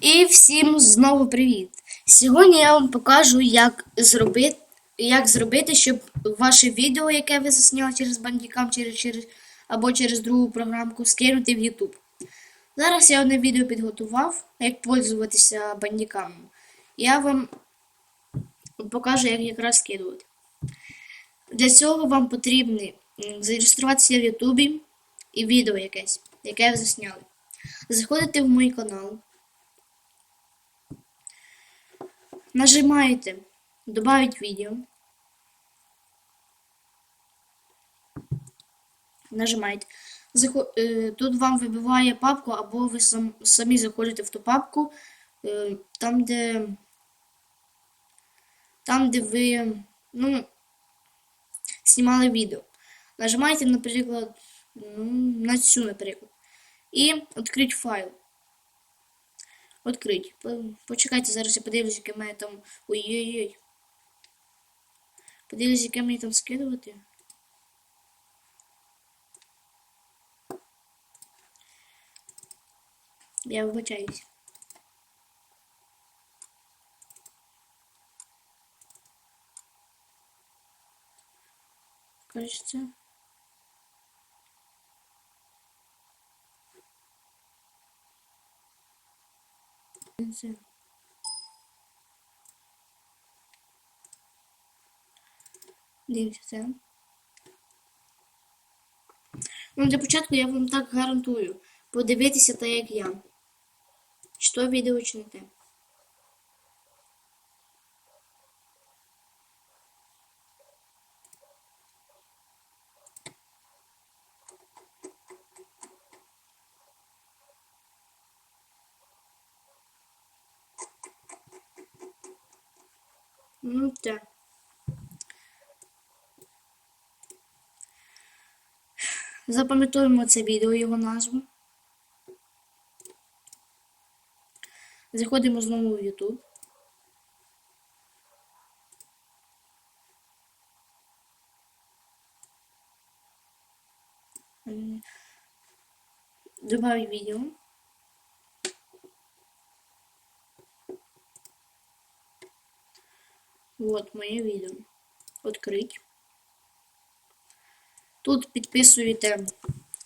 І всім знову привіт! Сьогодні я вам покажу, як зробити, як зробити, щоб ваше відео, яке ви засняли через бандікам через, через, або через другу програмку, скинути в YouTube. Зараз я одне відео підготував, як пользуватися бандіками. Я вам покажу, як якраз скидувати. Для цього вам потрібно зареєструватися в Ютубі і відео якесь, яке ви засняли. Заходите в мій канал. Нажимаєте Добавить відео. Нажимаєте. Е, Тут вам вибиває папку, або ви сам, самі заходите в ту папку, е, там, де, там, де ви ну, знімали відео. Нажимаєте, наприклад, ну, на цю, наприклад. І відкрити файл. Открить. Почекайте, зараз я подивлюсь, яке мене там. Ой-ой-ой. Подивлюсь, яке мені там скидувати. Я вибачаюсь. Це. Дивіться це. Ну, для початку я вам так гарантую. Подивитися так, як я. То відео, чи. Ну, те. Запам'ятовуємо це відео, його назву. Заходимо знову в YouTube. Добавить відео. Вот моє відео. Открить. Тут підписуєте,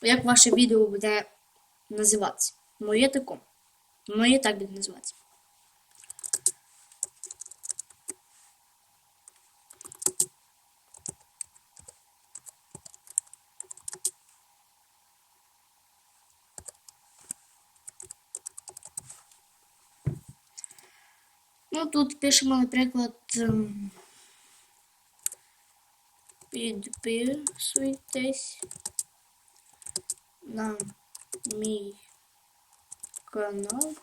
як ваше відео буде називатися. Моє тако. Моє так буде називатися. Ну, тут пишемо, наприклад, ем, підписуйтесь на мій канал.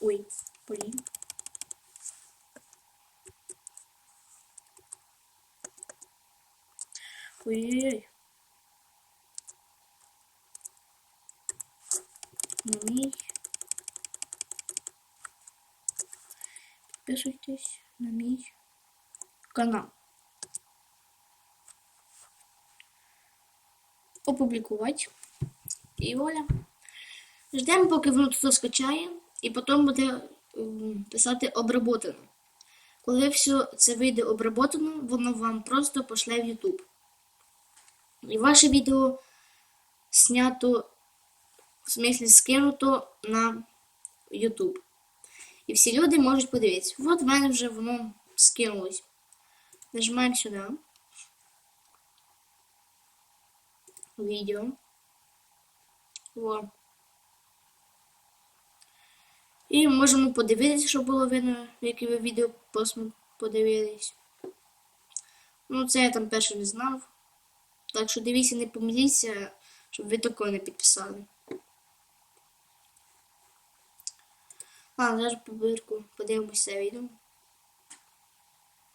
Ой, блін. Ой-ой-ой. Підписуйтесь на мій канал. Опублікувати. І воля. Ждемо, поки воно тут скачає, і потім буде ем, писати обработано. Коли все це вийде обработано, воно вам просто пошле в YouTube. І ваше відео знято, в смислі скинуто на YouTube. І всі люди можуть подивитися. От в мене вже воно скинулось. Нажимаємо сюди. Відео. О. І можемо подивитися, щоб було видно, яке ви відео подивились. Ну, це я там перше не знав. Так що дивіться, не помиліться, щоб ви такого не підписали. А, зараз побирку подивимося відео.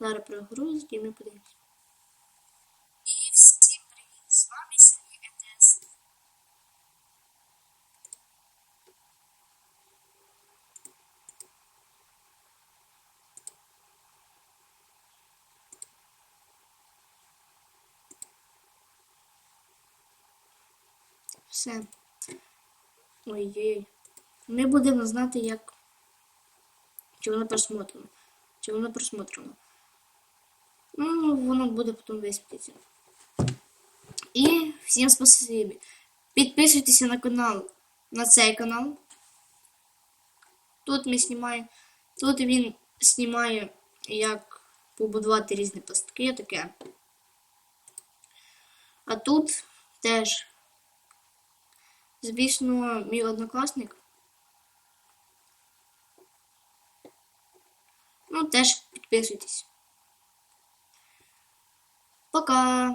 Зараз прогрузить і ми подивимося. І всім привіт! З вами Сергій ЕТС. Все. Ой-ой. Ми будемо знати, як воно просмотрено. Чи воно просмотрено. Ну, воно буде потім висвітитися. І всім спасибі. Підписуйтеся на канал, на цей канал. Тут ми знімаємо. Тут він знімає, як побудувати різні пастки, таке. А тут теж, звісно, мій однокласник. Ну, теж підписуйтесь. Пока!